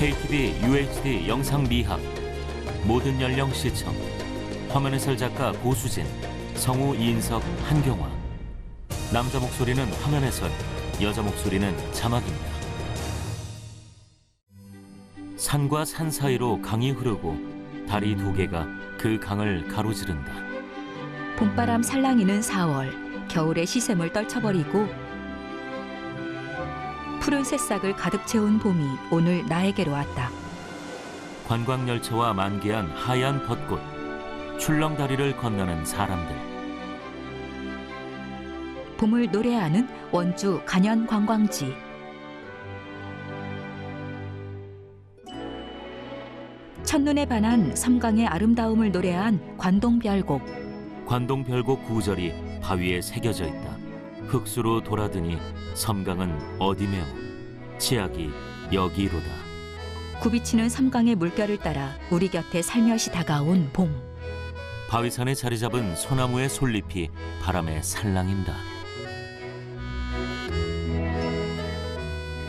KTV UHD 영상 미학 모든 연령 시청 화면 해설 작가 고수진 성우 이인석 한경화 남자 목소리는 화면 해설 여자 목소리는 자막입니다. 산과 산 사이로 강이 흐르고 다리 두 개가 그 강을 가로지른다. 봄바람 살랑이는 4월 겨울의 시샘을 떨쳐버리고 푸른 새싹을 가득 채운 봄이 오늘 나에게로 왔다. 관광 열차와 만개한 하얀 벚꽃, 출렁다리를 건너는 사람들. 봄을 노래하는 원주 간현 관광지. 첫눈에 반한 섬강의 아름다움을 노래한 관동별곡. 관동 별곡 구절이 바위에 새겨져 있다. 흙수로 돌아드니 섬강은 어디며 치약이 여기로다. 굽이치는 섬강의 물결을 따라 우리 곁에 살며시 다가온 봄. 바위산에 자리 잡은 소나무의 솔잎이 바람에 살랑인다.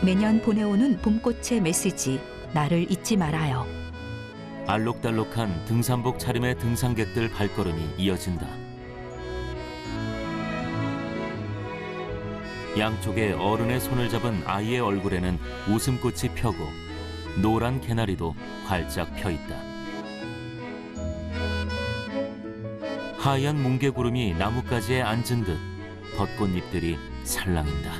매년 보내오는 봄꽃의 메시지. 나를 잊지 말아요. 알록달록한 등산복 차림의 등산객들 발걸음이 이어진다. 양쪽에 어른의 손을 잡은 아이의 얼굴에는 웃음꽃이 펴고 노란 개나리도 활짝 펴 있다. 하얀 뭉게구름이 나뭇가지에 앉은 듯 벚꽃잎들이 살랑인다.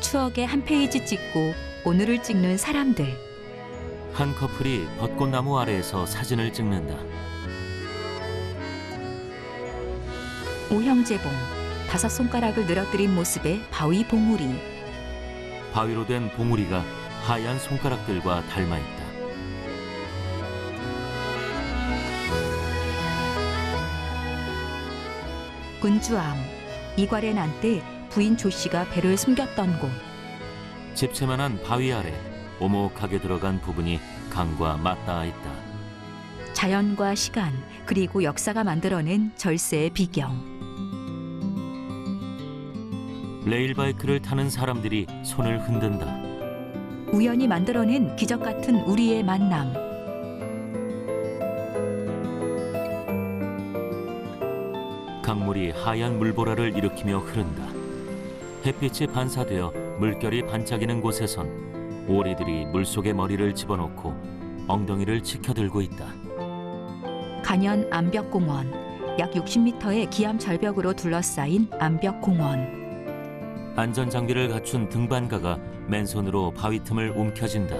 추억의 한 페이지 찍고 오늘을 찍는 사람들. 한 커플이 벚꽃나무 아래에서 사진을 찍는다. 오형제봉. 다섯 손가락을 늘어뜨린 모습의 바위 봉우리. 바위로 된 봉우리가 하얀 손가락들과 닮아 있다. 군주암. 이괄의 난 때 부인 조 씨가 배를 숨겼던 곳. 집채만한 바위 아래 오목하게 들어간 부분이 강과 맞닿아 있다. 자연과 시간 그리고 역사가 만들어낸 절세의 비경. 레일바이크를 타는 사람들이 손을 흔든다. 우연히 만들어낸 기적 같은 우리의 만남. 강물이 하얀 물보라를 일으키며 흐른다. 햇빛이 반사되어 물결이 반짝이는 곳에선 오리들이 물속에 머리를 집어넣고 엉덩이를 치켜들고 있다. 간현 암벽공원. 약 60m의 기암 절벽으로 둘러싸인 암벽공원. 안전 장비를 갖춘 등반가가 맨손으로 바위 틈을 움켜쥔다.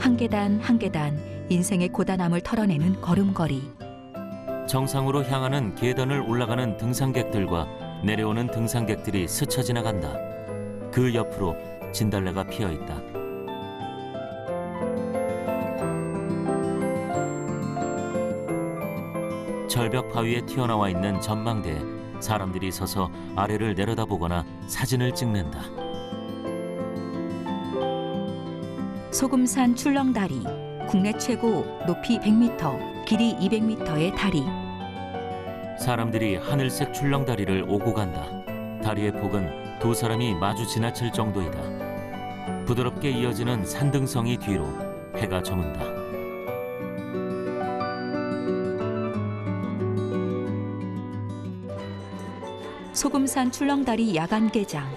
한 계단 한 계단 인생의 고단함을 털어내는 걸음걸이. 정상으로 향하는 계단을 올라가는 등산객들과 내려오는 등산객들이 스쳐 지나간다. 그 옆으로 진달래가 피어 있다. 절벽 바위에 튀어나와 있는 전망대에 사람들이 서서 아래를 내려다보거나 사진을 찍는다. 소금산 출렁다리. 국내 최고 높이 100m, 길이 200m의 다리. 사람들이 하늘색 출렁다리를 오고 간다. 다리의 폭은 두 사람이 마주 지나칠 정도이다. 부드럽게 이어지는 산등성이 뒤로 해가 저문다. 소금산 출렁다리 야간 개장.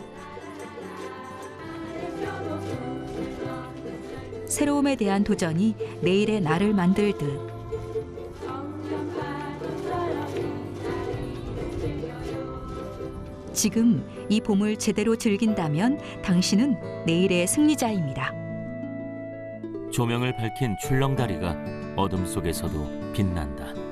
새로움에 대한 도전이 내일의 나를 만들듯 지금 이 봄을 제대로 즐긴다면 당신은 내일의 승리자입니다. 조명을 밝힌 출렁다리가 어둠 속에서도 빛난다.